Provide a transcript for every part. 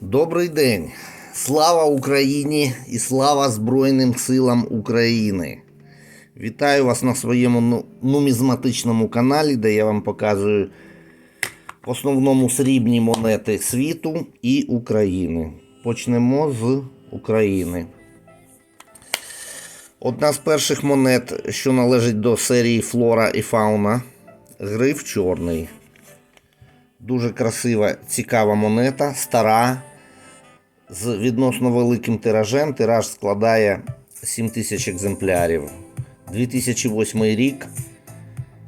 Добрий день! Слава Україні і слава Збройним силам України! Вітаю вас на своєму ну- нумізматичному каналі, де я вам показую в основному срібні монети світу і України. Почнемо з України. Одна з перших монет, що належить до серії Флора і Фауна, гриф чорний. Дуже красива, цікава монета, стара, з відносно великим тиражем. Тираж складає 7 тисяч екземплярів. 2008 рік.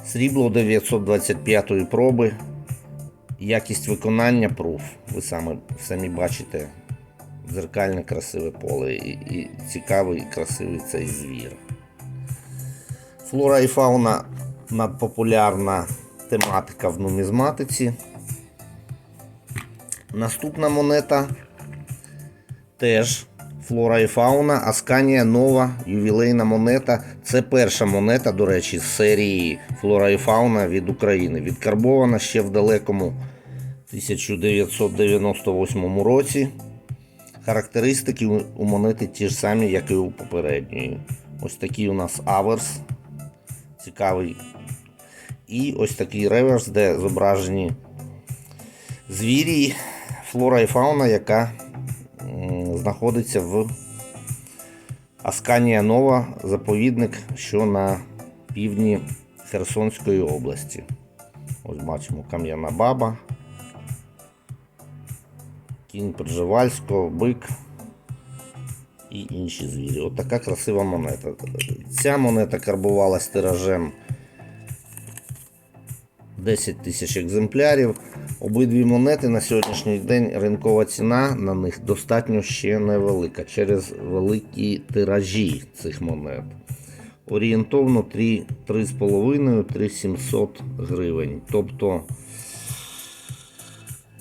Срібло 925 проби. Якість виконання пруф. Ви самі, самі бачите дзеркальне красиве поле і, і цікавий і красивий цей звір. Флора і фауна надпопулярна тематика в нумізматиці. Наступна монета теж флора і фауна, Асканія нова ювілейна монета. Це перша монета, до речі, з серії Флора і фауна від України. Відкарбована ще в далекому 1998 році. Характеристики у монети ті ж самі, як і у попередньої. Ось такий у нас аверс. Цікавий. І ось такий реверс, де зображені звірі, флора і фауна, яка знаходиться в Асканія Нова, заповідник, що на півдні Херсонської області. Ось бачимо кам'яна баба, кінь Пржевальського, бик і інші звірі. От красива монета. Ця монета карбувалась тиражем 10 тисяч екземплярів. Обидві монети на сьогоднішній день ринкова ціна на них достатньо ще невелика через великі тиражі цих монет. Орієнтовно 3 3,5-3700 гривень. Тобто,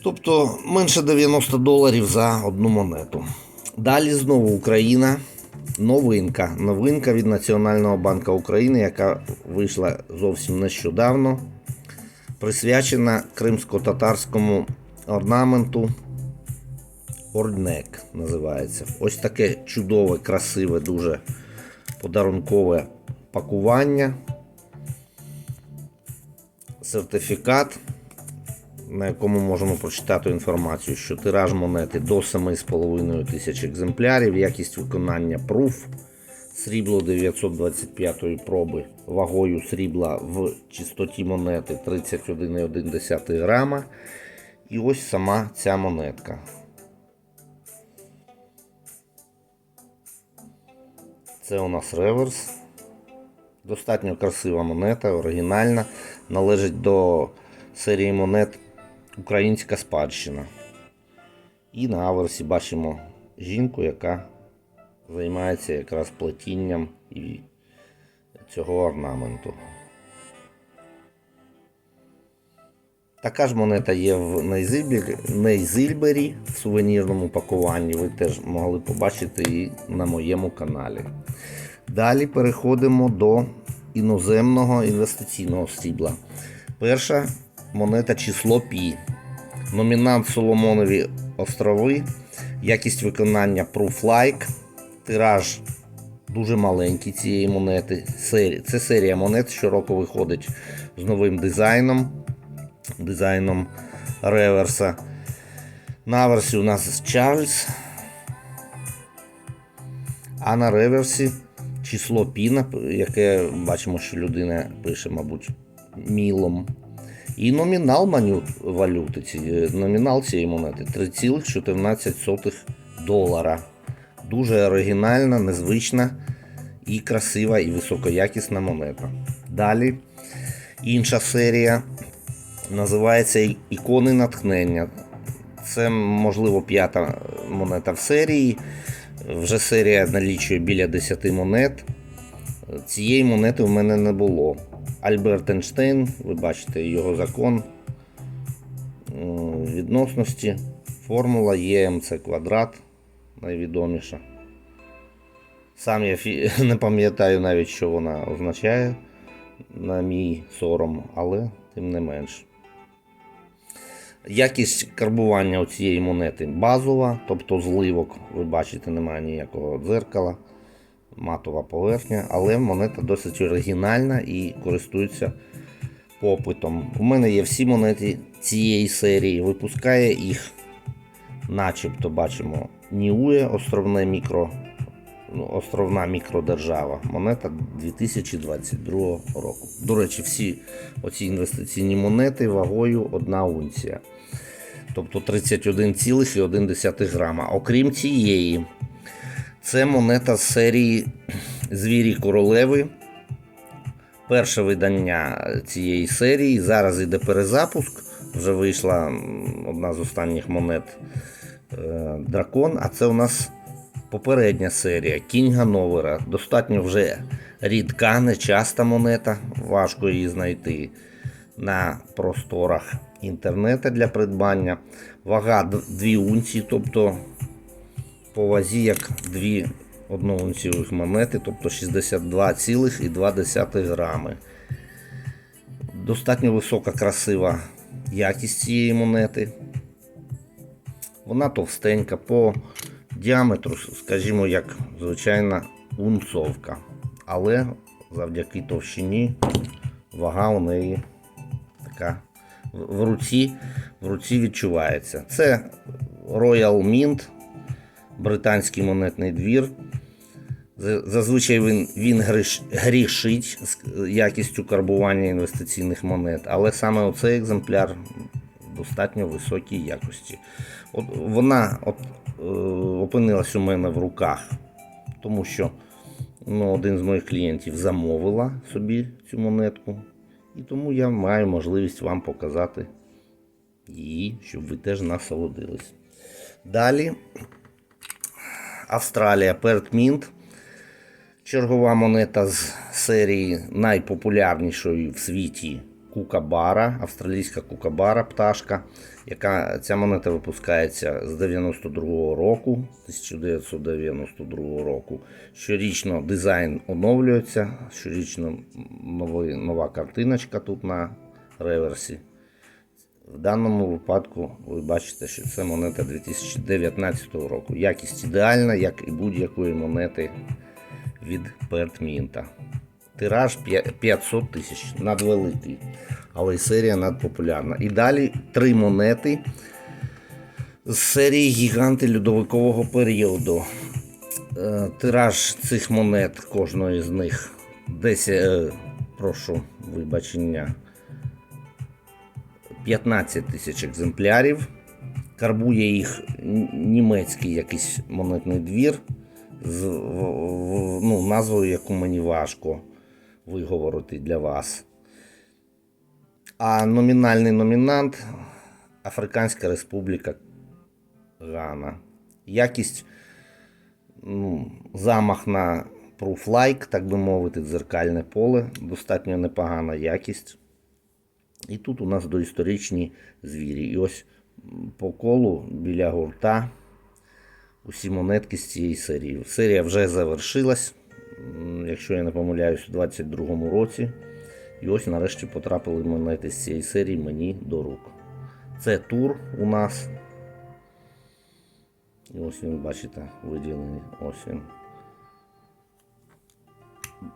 тобто менше 90 доларів за одну монету. Далі знову Україна. Новинка. Новинка від Національного банку України, яка вийшла зовсім нещодавно присвячена кримсько-татарському орнаменту. Орднек називається. Ось таке чудове, красиве, дуже подарункове пакування. Сертифікат, на якому можемо прочитати інформацію, що тираж монети до 7,5 тисяч екземплярів, якість виконання пруф. Срібло 925 проби вагою срібла в чистоті монети 31,1 грама. І ось сама ця монетка. Це у нас реверс. Достатньо красива монета, оригінальна. Належить до серії монет Українська спадщина. І на аверсі бачимо жінку, яка займається якраз плетінням і цього орнаменту. Така ж монета є в Нейзильбері, в сувенірному пакуванні. Ви теж могли побачити і на моєму каналі. Далі переходимо до іноземного інвестиційного срібла. Перша монета число Пі. Номінант Соломонові острови. Якість виконання Proof Like. Тираж дуже маленький цієї монети. Це серія монет, щороку виходить з новим дизайном. Дизайном реверса. На аверсі у нас Чарльз. А на реверсі число Піна, яке бачимо, що людина пише, мабуть, мілом. І номінал валюти, номінал цієї монети 3,14 долара. Дуже оригінальна, незвична і красива і високоякісна монета. Далі інша серія називається Ікони натхнення. Це, можливо, п'ята монета в серії. Вже серія налічує біля 10 монет. Цієї монети в мене не було. Альберт Ейнштейн, ви бачите його закон відносності. Формула ЄМЦ квадрат найвідоміша. Сам я фі- не пам'ятаю навіть, що вона означає на мій сором, але тим не менш. Якість карбування цієї монети базова, тобто зливок, ви бачите, немає ніякого дзеркала, матова поверхня, але монета досить оригінальна і користується попитом. У мене є всі монети цієї серії, випускає їх, начебто бачимо, Ніує, островне мікро, ну, островна мікродержава. Монета 2022 року. До речі, всі оці інвестиційні монети вагою 1 унція. Тобто 31,1 грама. Окрім цієї, це монета з серії Звірі королеви. Перше видання цієї серії. Зараз йде перезапуск. Вже вийшла одна з останніх монет Дракон. А це у нас попередня серія Кінь Гановера. Достатньо вже рідка, нечаста монета. Важко її знайти на просторах інтернету для придбання. Вага 2 унції, тобто по вазі як дві одноунцівих монети, тобто 62,2 грами. Достатньо висока, красива якість цієї монети. Вона товстенька по діаметру, скажімо, як звичайна унцовка. Але завдяки товщині вага у неї така в руці, в руці відчувається. Це Royal Mint, британський монетний двір. Зазвичай він, він грішить з якістю карбування інвестиційних монет, але саме оцей екземпляр достатньо високій якості. От вона от, е, опинилась у мене в руках, тому що ну, один з моїх клієнтів замовила собі цю монетку, і тому я маю можливість вам показати її, щоб ви теж насолодились. Далі Австралія Perth Mint. Чергова монета з серії найпопулярнішої в світі Кукабара, австралійська Кукабара пташка, яка ця монета випускається з 92-го року, 1992 року. Щорічно дизайн оновлюється, щорічно новий, нова картиночка тут на реверсі. В даному випадку ви бачите, що це монета 2019 року. Якість ідеальна, як і будь-якої монети від Пертмінта. Тираж 500 тисяч, надвеликий, але серія надпопулярна. І далі три монети з серії Гіганти льодовикового періоду. Е, Тираж цих монет, кожної з них, десь, е, прошу вибачення, 15 тисяч екземплярів. Карбує їх німецький якийсь монетний двір з ну, назвою, яку мені важко виговорити для вас. А номінальний номінант Африканська Республіка Гана. Якість ну, замах на proof-like, так би мовити, дзеркальне поле, достатньо непогана якість. І тут у нас доісторичні звірі. І ось по колу біля гурта усі монетки з цієї серії. Серія вже завершилась, якщо я не помиляюсь, у 22-му році. І ось нарешті потрапили монети з цієї серії мені до рук. Це тур у нас. І ось він, бачите, виділений. Ось він.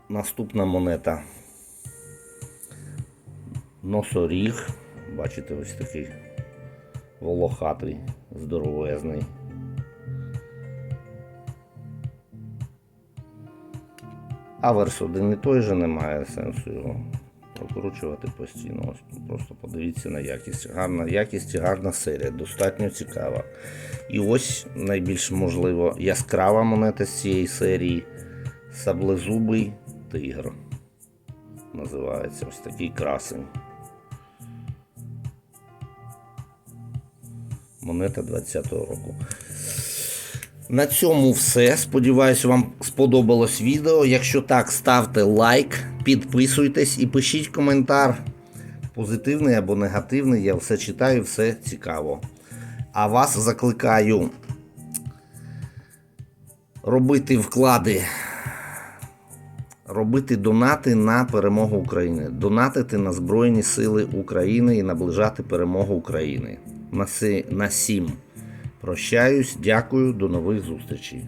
Наступна монета. Носоріг. Бачите, ось такий волохатий, здоровезний. Аверс один і той же немає сенсу його прокручувати постійно. Просто подивіться на якість. Гарна якість і гарна серія, достатньо цікава. І ось найбільш можливо яскрава монета з цієї серії саблезубий тигр. Називається ось такий красень. Монета 20-го року. На цьому все. Сподіваюсь, вам сподобалось відео. Якщо так, ставте лайк, підписуйтесь і пишіть коментар. Позитивний або негативний. Я все читаю, все цікаво. А вас закликаю робити вклади, робити донати на перемогу України, донатити на Збройні Сили України і наближати перемогу України. на, сім. Прощаюсь, дякую, до нових зустрічей.